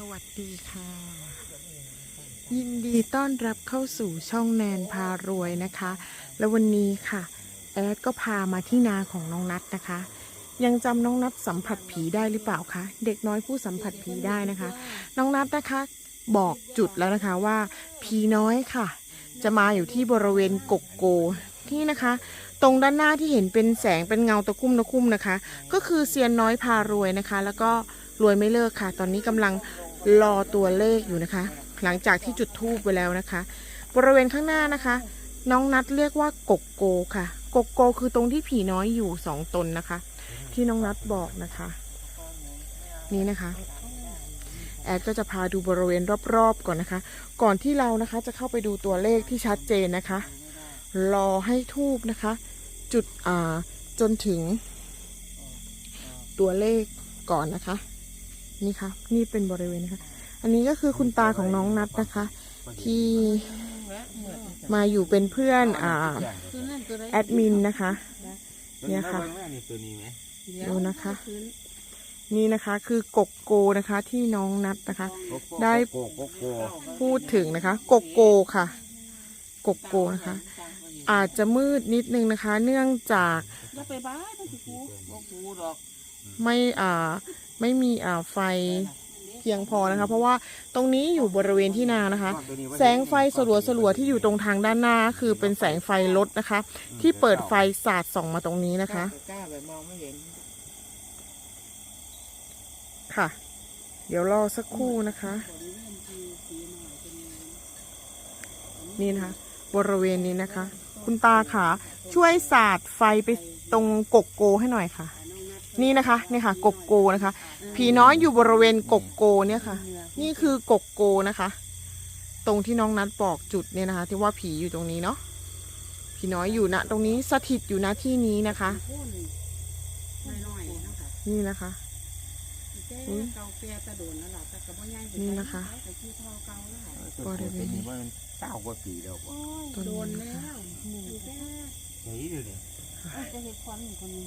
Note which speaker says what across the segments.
Speaker 1: สวัสดีค่ะ ยินดีต้อนรับเข้าสู่ช่องแนนพารวยนะคะ แล้ววันนี้ค่ะ แอดก็พามาที่นาของน้องนัทนะคะ ยังจำน้องนัทสัมผัสผีได้หรือเปล่าคะเด็กน้อยผู้สัมผัสผีได้นะคะ น้องนัทนะคะ บอกจุดแล้วนะคะว่า ผีน้อยค่ะ จะมาอยู่ที่บริเวณกกโกที่นะคะ ตรงด้านหน้าที่เห็นเป็นแสงเป็นเงาตะคุ่มตะคุ่มนะคะ ก็คือเซียนน้อยพารวยนะคะ แล้วก็ รวยไม่เลิกค่ะ ตอนนี้กำลังรอตัวเลขอยู่นะคะ หลังจากที่จุดทูบไปแล้วนะคะ บริเวณข้างหน้านะคะ น้องนัดเรียกว่ากกโกค่ะ กกโกคือตรงที่ผีน้อยอยู่สองตนนะคะ ที่น้องนัดบอกนะคะ นี่นะคะ แอดก็จะพาดูบริเวณรอบๆก่อนนะคะ ก่อนที่เรานะคะจะเข้าไปดูตัวเลขที่ชัดเจนนะคะ รอให้ทูบนะคะ จุดอ่าจนถึงตัวเลขก่อนนะคะ นี่ค่ะ นี่เป็นบริเวณนะคะ อันนี้ก็คือคุณตาของน้องนัดนะคะ ที่มาอยู่เป็นเพื่อนอ่าแอดมินนะคะ เนี่ยค่ะดูนะคะ นี่นะคะคือกกโกนะคะ ที่น้องนัดนะคะ ได้
Speaker 2: โกโกโก
Speaker 1: พูดถึงนะคะ กกโกค่ะ กกโกนะคะ อาจจะมืดนิดนึงนะคะ เนื่องจาก
Speaker 3: ไม่อ่า
Speaker 1: ไม่มีอ่าไฟเพียงพอนะคะ เพราะว่าตรงนี้อยู่บริเวณที่นานะคะ แสงไฟสลัวสลัวที่อยู่ตรงทางด้านหน้า คือเป็นแสงไฟรถนะคะ ที่เปิดไฟสาดส่องมาตรงนี้นะคะ
Speaker 3: ก้าแบบมองไม่เห็น
Speaker 1: ค่ะ เดี๋ยวรอสักครู่นะคะ นี่นะคะ บริเวณนี้นะคะ คุณตาค่ะ ช่วยสาดไฟไปตรงกกโกให้หน่อยค่ะ นี่นะคะนี่ค่ะ กกโกนะคะ ผีน้อยอยู่บริเวณกกโกเนี่ยค่ะ นี่คือกกโกนะคะ ตรงที่น้องนัดบอกจุดเนี่ยนะคะ ที่ว่าผีอยู่ตรงนี้เนาะผีน้อยอยู่ณตรงนี้สถิตอยู่ณที่นี้นะคะ
Speaker 3: น้อยๆเนาะค่ะ
Speaker 1: นี่นะคะ
Speaker 3: แต่เก่าแก่ตะโดนแล้วล่ะแต่ก็บ่ใหญ่
Speaker 1: นี่นะคะ
Speaker 3: แต่ชื่อเท่าเก่าแล้ว
Speaker 1: บริเวณนี้
Speaker 2: ว่ามันเก้ากว่าปีแล้วบ่
Speaker 3: โอ้ย
Speaker 1: ต้น
Speaker 3: โดน
Speaker 1: นี้
Speaker 3: แล้
Speaker 1: นะคะ
Speaker 3: วหมูแก่
Speaker 2: เฮ้ยดูดิ
Speaker 3: จะเห็ดควันอยู่คนนี้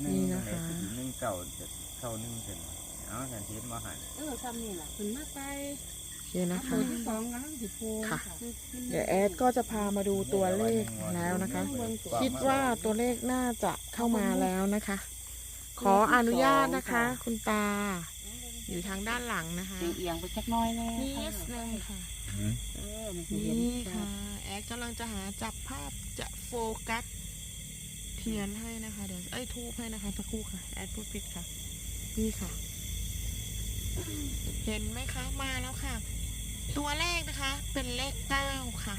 Speaker 2: หนึ่ง
Speaker 1: นี่นะคะ
Speaker 2: หนึ่งเก่าจะเข้าหนึ่งเป็นเอาสันทิษมาหัน
Speaker 3: เออซ้ำนี่ล่ะขึ้นมาไป
Speaker 1: โอเคนะคะ
Speaker 3: ตัวที่สองกำลังสิโพ
Speaker 1: ค่ะ เดี๋ยวแอดก็จะพามาดูตัวเลขแล้วนะคะ คิดว่าตัวเลขน่าจะเข้ามาแล้วนะคะ ขออนุญาตนะคะ คุณตา อยู่ทางด้านหลังนะคะ
Speaker 3: เอียงไปจักหน้อยแน่
Speaker 1: นี่นึงค่ะ
Speaker 3: เออมันสิเห็น
Speaker 1: นี่ค่ะ แอดกำลังจะหาจับภาพจะโฟกัสเทียนให้นะคะเดี๋ยวไอ้ยทูบให้นะคะสักครู่ค่ะ แอดพูดผิดค่ะ นี่ค่ะ เห็นไหมคะมาแล้วค่ะ ตัวแรกนะคะ เป็นเลขเก้าค่ะ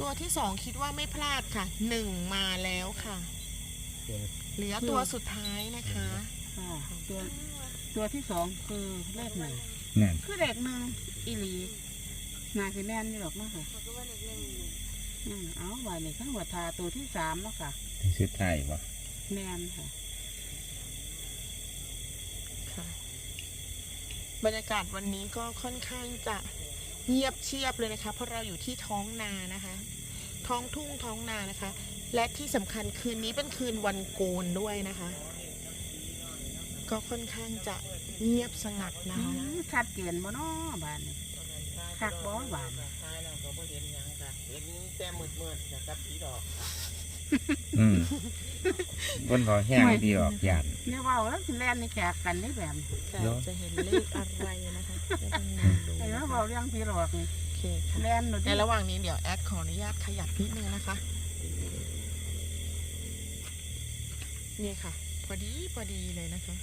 Speaker 1: ตัวที่สองคิดว่าไม่พลาดค่ะหนึ่งมาแล้วค่ะ เหลือตัวสุดท้ายนะคะ
Speaker 3: ค่ะตัวตัวที่สองคือเลขหนึ่ง
Speaker 2: นั่น
Speaker 3: คือเลขหนึ่งอีหลีนาคือแน่นนี่หรอกเนาะค่ะ อืมเอาไว้ในข้างหัวทาตัวที่สามแล้วค่ะ
Speaker 2: สุดท้ายบ่
Speaker 3: แน่นค่ะ
Speaker 1: ค่ะ บรรยากาศวันนี้ก็ค่อนข้างจะเงียบเชียบเลยนะคะ เพราะเราอยู่ที่ท้องนานะคะ ท้องทุ่งท้องนานะคะ และที่สำคัญคืนนี้เป็นคืนวันโกนด้วยนะคะ ก็ค่อนข้างจะเงียบสงัดนะคะ
Speaker 3: ชัดเจนบ่เนาะบ้านนี้ คักบ่บ้าน
Speaker 2: อืมคนขอแห้งดีออกหยาด
Speaker 3: เนี่ยเว่าแล้วสิแล่นในแขกกันได้แบบ
Speaker 1: แต่
Speaker 2: เนอะ
Speaker 1: จะเห็นเลขอะไรนะคะก็ต้องมองดู
Speaker 3: ไอ้เนาะเว้าเรื่องพี่หลอกนี่
Speaker 1: โอเคค่ะ
Speaker 3: แล่นหนู
Speaker 1: ในระหว่างนี้เดี๋ยวแอดขออนุญาตขยับนิดนึงนะคะนี่ค่ะ พอดีพอดีเลยนะคะ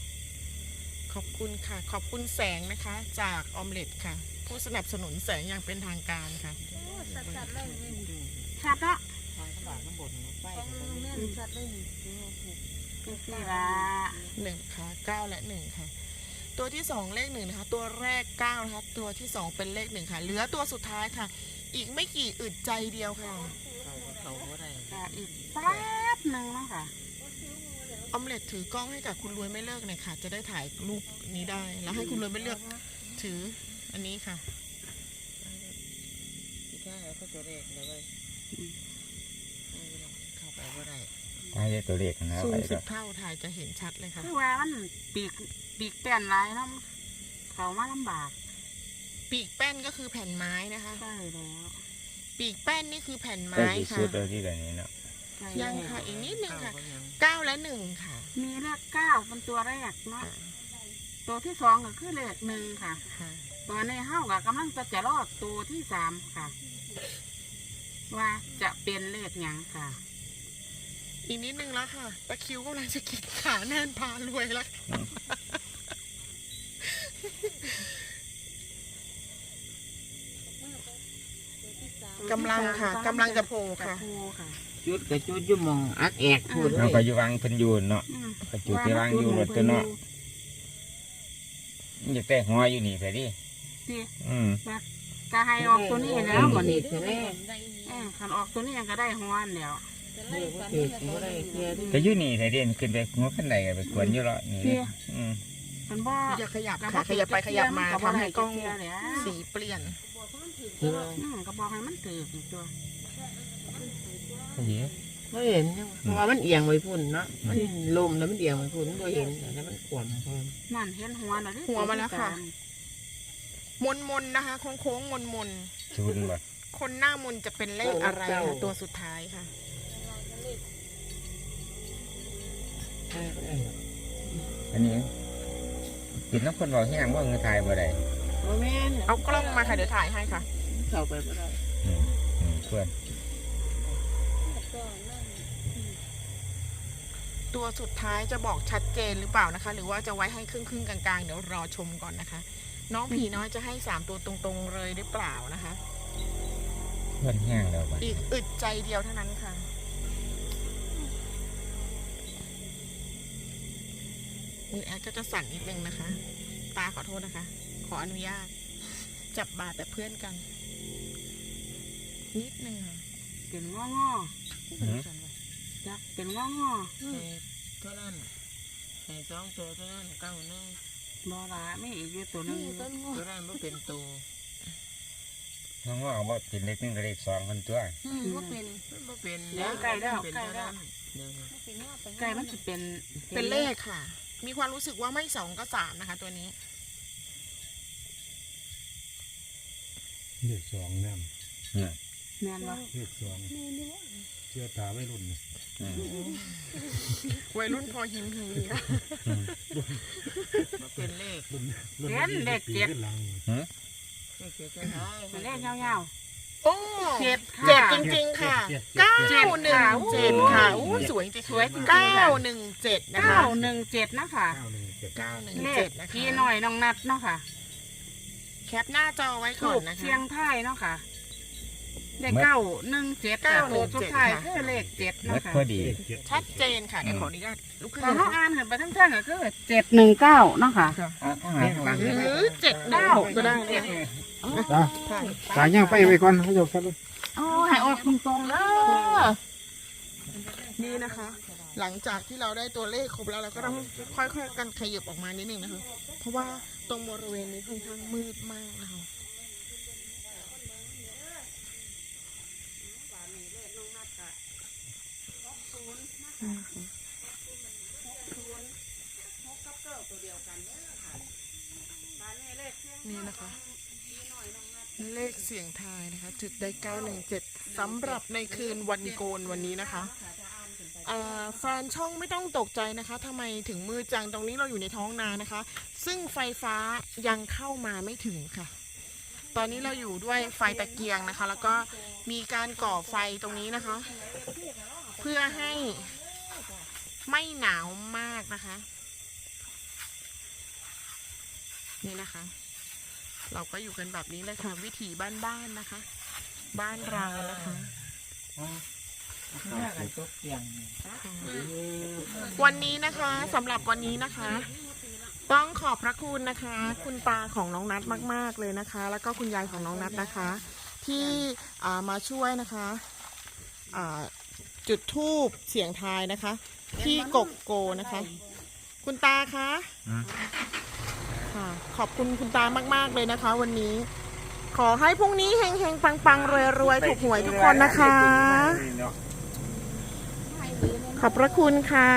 Speaker 1: ขอบคุณค่ะ ขอบคุณแสงนะคะ จากออมเล็ตค่ะ ผู้สนับสนุนแสงอย่างเป็นทางการค่ะ
Speaker 3: ชัดเนาะ
Speaker 1: อืม
Speaker 3: คือสิว่า
Speaker 1: หนึ่งค่ะเก้าและหนึ่งค่ะ ตัวที่สองเลขหนึ่งนะคะ ตัวแรกเก้านะคะ ตัวที่สองเป็นเลขหนึ่งค่ะ เหลือตัวสุดท้ายค่ะ อีกไม่กี่อึดใจเดียวค่ะ
Speaker 3: ค่ะอีกแป๊บหนึ่งนะค่ะ
Speaker 1: ออมเล็ตถือกล้องให้กับคุณรวยไม่เลิกหน่อยค่ะ จะได้ถ่ายรูปนี้ได้ แล้วให้คุณรวยไม่เลิกถือ อันนี้ค่ะเข้าไปว่าไร
Speaker 2: ได้ตัวเลขนะ
Speaker 1: ซู
Speaker 2: ไป
Speaker 1: มสิ
Speaker 2: แล้
Speaker 1: บ
Speaker 2: ว
Speaker 1: เท่าถ่ายจะเห็นชัดเลยค่ะ
Speaker 3: คือว่ามันปีกปีกแป้นหลายเนาะเขามาลำบาก
Speaker 1: ปีกแป้นก็คือแผ่นไม้นะคะ
Speaker 3: ใช่แล้ว
Speaker 1: ปีกแป้นนี่คือแผ่น
Speaker 2: ได้
Speaker 1: ไม้
Speaker 2: กี่
Speaker 1: ค่ะ
Speaker 2: ชุดเลยที่ไหนนี้เนาะ
Speaker 3: ใช่
Speaker 1: ยัง
Speaker 3: แล้ว
Speaker 1: ค่ะอีกนิดนึงค่ะเก้าและหนึ่งค่ะ
Speaker 3: มีเลขเก้าเป็นตัวแรกเนาะตัวที่สองก็คือเลขหนึ่งค่ะ
Speaker 1: ค่ะ
Speaker 3: ตัวในเฮ้ากับกำลังจะจะรอดตัวที่สามค่ะ ว่าจะเป็นเลขหยังค่ะ
Speaker 1: อีกนิดนึงแล้วค่ะตะคริวกำลังจะกินขาแน่นพารวยแล้วกำลังค่ะกำลังจะโผล่
Speaker 3: จะ
Speaker 1: ค่ะ
Speaker 3: โผล่ค่ะ
Speaker 4: จุดกับจุดอยู่หมองอักแอกพูดเล
Speaker 2: เรา
Speaker 4: ย
Speaker 2: ก็อยู่วังเพิ่นอยู่เนาะ
Speaker 3: อืม
Speaker 2: ก็จุดที่วางอยู่รถตัวเนาะอยากแต่หัวอยู่นี่แต่ดิ
Speaker 3: ที่
Speaker 2: อืม
Speaker 3: ก็ให้ออกตัวนี้แล้วหมด
Speaker 4: เด็
Speaker 3: นี้
Speaker 4: กใช่ไหม
Speaker 3: เออขันออกตัวนี้ยังก็ได้ฮวนแล้ว
Speaker 4: เด็กเด็กบ่ได้เคลียร์ดิ
Speaker 2: แต่อยู่นี่แต่เด่นขึ้นไปหัวขึ้นไหนกันไปกวนอยู่เลาะนี่
Speaker 3: ที่
Speaker 2: อืม
Speaker 3: มันบ่
Speaker 1: อย่าขยับ
Speaker 3: ก็
Speaker 1: ค่ะขยับไปขยับมา
Speaker 3: ก็บ่
Speaker 1: ทำให้กล้อง
Speaker 3: เคลียร์แล้ว
Speaker 1: สีเปลี่ยน
Speaker 4: ใช่ไหม
Speaker 3: อืมก็บอกให้มันถือตัว
Speaker 2: เหี้ย
Speaker 4: ไม่เห็นยังเพราะว่ามันเอียงไปพุ่นเนาะมันลมแล้วมันเอียงไปพุ่นมันบ่เห็นแล้วมันขวมพร้อม
Speaker 3: นั่นเห็นหัวแล้วดิ
Speaker 1: หัวมาแล้วค่ะ มนมนๆนะคะ โค้งโค้งมนมน
Speaker 2: ชุนบ่
Speaker 1: ๆคนหน้ามนจะเป็นเลขอะไรคะตัวสุดท้ายค่ะ
Speaker 4: ใช่ก็ได้
Speaker 2: อันนี้กินน้ำคนบอกแห้งว่าเงือทายบ่ได้
Speaker 4: บ่แม่น
Speaker 1: เอากล้องมาค่ะเดี๋ยวถ่ายให้ค่ะ
Speaker 4: เข้าไปบ่ได้
Speaker 2: อืมอืมเพื่อน
Speaker 1: ตัวสุดท้ายจะบอกชัดเจนหรือเปล่านะคะ หรือว่าจะไว้ให้ครึ่งครึ่งๆกลางๆ เดี๋ยวรอชมก่อนนะคะ น้องผีน้อยจะให้สามตัวตรงๆเลยหรือเปล่านะคะ
Speaker 2: เพื่อนแห้งแล้วบ่
Speaker 1: อีกอึดใจเดียวเท่านั้นค่ะคุณแอดก็จะสั่นนิดนึงนะคะ ตาขอโทษนะคะ ขออนุญาต จับบาดแบบเพื่อนกัน นิดนึงค่ะ
Speaker 3: เป็นงองอ
Speaker 2: อืม
Speaker 3: ๆจักเป็นงองอ
Speaker 4: ให้เท่านั้นให้สองตัวเท่านั้นเก้าหนึง
Speaker 3: ๆ บอละไม่อีกอยู่ตัวหนึง
Speaker 4: ตัวนั้นบ่เป็นตัว
Speaker 2: น้องว่าเอาว่าเป็นเลขหนึ่งกับเลขสองคนตัว
Speaker 4: บ่เป็น มันบ่เป็น
Speaker 3: เดี๋ยวใกล้แล้ว
Speaker 4: เป็น
Speaker 3: ใกล้
Speaker 4: เท่า
Speaker 3: แล้ว
Speaker 4: นั้นเดี๋ยวนี้
Speaker 3: ใกล้มันจะเป็น
Speaker 1: เป็นเลขค่ะ มีความรู้สึกว่าไม่สองก็สามนะคะ ตัวนี้
Speaker 5: เลขสองแน่น
Speaker 2: เนี่ย
Speaker 3: แม่นวะ
Speaker 5: เลขสองเชื่อตาไม่รุ่นนี่
Speaker 2: อืม
Speaker 1: วัยรุ่นพอหิมหิมค่ะ
Speaker 4: บ่เป็นเลข
Speaker 5: รุ่นรุ่น
Speaker 3: เป็นเลข
Speaker 5: ปี
Speaker 3: เจ็ด
Speaker 5: ขึ้นหลัง
Speaker 4: เลขเจ็ดจะได้
Speaker 3: เป็นเลขยาว
Speaker 1: โอ้
Speaker 3: ๆเจ็ด
Speaker 1: เจ็ด
Speaker 3: ค่ะ
Speaker 1: จริงๆค่ะ
Speaker 5: เจ็ด
Speaker 1: เก้า
Speaker 5: เจ็ด
Speaker 1: หนึ่งเจ็ดค่ะอู้สวยจริง
Speaker 3: สวยจริงๆ
Speaker 1: เก้า
Speaker 3: ค่ะ
Speaker 1: หนึ่งเจ็ดนะ
Speaker 3: เก้า
Speaker 1: คะ
Speaker 3: หนึ่งเจ็ดนะคะ
Speaker 5: เก้าหนึ่งเจ็ด
Speaker 1: เก้าหนึ่ง
Speaker 3: เล
Speaker 1: เจ็
Speaker 3: ข
Speaker 1: ดนะคะ
Speaker 3: พี่หน่อยน้องนัดเนาะค่ะ
Speaker 1: แคปหน้าจอไว้ก่
Speaker 3: ถู
Speaker 1: อน
Speaker 3: ก
Speaker 1: นะคะ
Speaker 3: เชียงไทยเนาะค่ะ เลขเก้าหนึ่งเจ็ด
Speaker 1: เก้า
Speaker 3: ค่ะ
Speaker 1: หนึ่
Speaker 3: ตัว
Speaker 1: งเจ็ด
Speaker 3: สุดท้าย
Speaker 1: ค่ะ
Speaker 3: คือเลขเจ็ด
Speaker 2: เมื่
Speaker 3: เนาะ
Speaker 2: อ
Speaker 3: ค่ะ
Speaker 2: พอดี
Speaker 5: เลขเจ็ด
Speaker 1: ชัดเจนค่ะเดี๋ยวขออนุญาตลุกขึ้น
Speaker 3: แต่
Speaker 1: เลย
Speaker 3: เขา
Speaker 1: ค่ะ
Speaker 3: อ่านเห็นไปทั้งท่านก็คือเจ็ดหนึ่งเก้าเนาะค่ะ
Speaker 2: อะข้างหลังข้างหลัง
Speaker 1: หรือเจ็ดหนึ่งหกก็ได้เนี่ย
Speaker 5: จ้าสายย่างไปไปก่อนเขาจะฟัดเลย
Speaker 3: โอ้ให้ออกตรงๆเลย
Speaker 1: นี่นะคะ หลังจากที่เราได้ตัวเลขครบแล้วเราก็ต้องค่อยๆกันขยับออกมานิดนึงนะคะ เพราะว่าตรงบริเวณนี้ค่อนข้างมืดมากนะคะ นี่นะคะเลขเสียงทายนะคะ จุดได้917สำหรับในคืนวันโกนวันนี้นะคะแฟนช่องไม่ต้องตกใจนะคะทำไมถึงมืดจังตรงนี้เราอยู่ในท้องนานะคะ ซึ่งไฟฟ้ายังเข้ามาไม่ถึงค่ะ ตอนนี้เราอยู่ด้วยไฟตะเกียงนะคะ แล้วก็มีการก่อไฟตรงนี้นะคะ เพื่อให้ ไม่หนาวมากนะคะ นี่นะคะ เราก็อยู่กันแบบนี้เลยค่ะ วิถีบ้านๆนะคะ บ้านเรานะคะ
Speaker 4: วั
Speaker 1: นนี้นะคะสำหรับวันนี้นะคะ ต้องขอบพระคุณนะคะ คุณตาของน้องนัทมาก ๆเลยนะคะ แล้วก็คุณยายของน้องนัทนะคะ ที่มาช่วยนะคะ จุดทูบเสียงทายนะคะ ที่กกโกนะคะ คุณตาคะค่ะขอบคุณคุณตามากๆเลยนะคะ วันนี้ ขอให้พรุ่งนี้เฮงๆปังๆรวยๆถูกหวยทุกคนนะคะ ขอบพระคุณค่ะ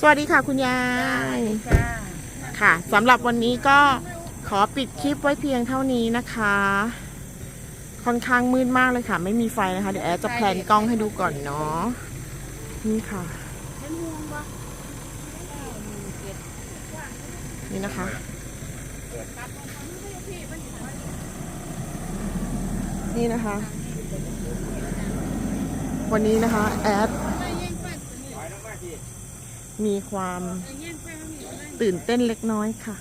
Speaker 1: สวัสดีค่ะคุณยายค่ะสำหรับวันนี้ก็ขอปิดคลิปไว้เพียงเท่านี้นะคะ ค่อนข้างมืดมากเลยค่ะ ไม่มีไฟนะคะ เดี๋ยวแอดจะแพลนกล้องให้ดูก่อนเนาะนี่ค่ะ นี่นะคะ นี่นะคะ วันนี้นะคะ แอดมีความตื่นเต้นเล็กน้อยค่ะ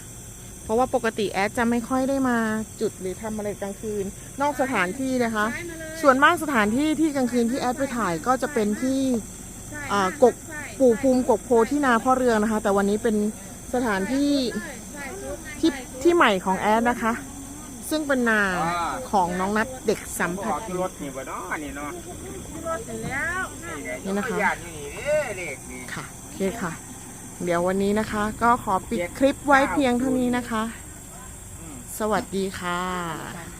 Speaker 1: เพราะว่าปกติแอดจะไม่ค่อยได้มาจุดหรือทำอะไรกลางคืน นอกสถานที่นะคะ ส่วนมากสถานที่ที่กลางคืนที่แอดไปถ่ายก็จะเป็นที่อ่ากกปู่ภูมิกกโพที่นาพ่อเรืองนะคะ แต่วันนี้เป็นสถานที่ที่ที่ใหม่ของแอดนะคะ ซึ่งเป็นนาของน้องนัดเด็กสัมผัส
Speaker 2: ออกรถนี่บ่เนาะนี่เนาะ
Speaker 1: นี่นะคะ
Speaker 2: ญาตินี่เด้เลขนี่
Speaker 1: ค่ะโอเคค่ะ เดี๋ยววันนี้นะคะ ก็ขอปิดคลิปไว้เพียงเท่านี้นะคะ สวัสดีค่ะ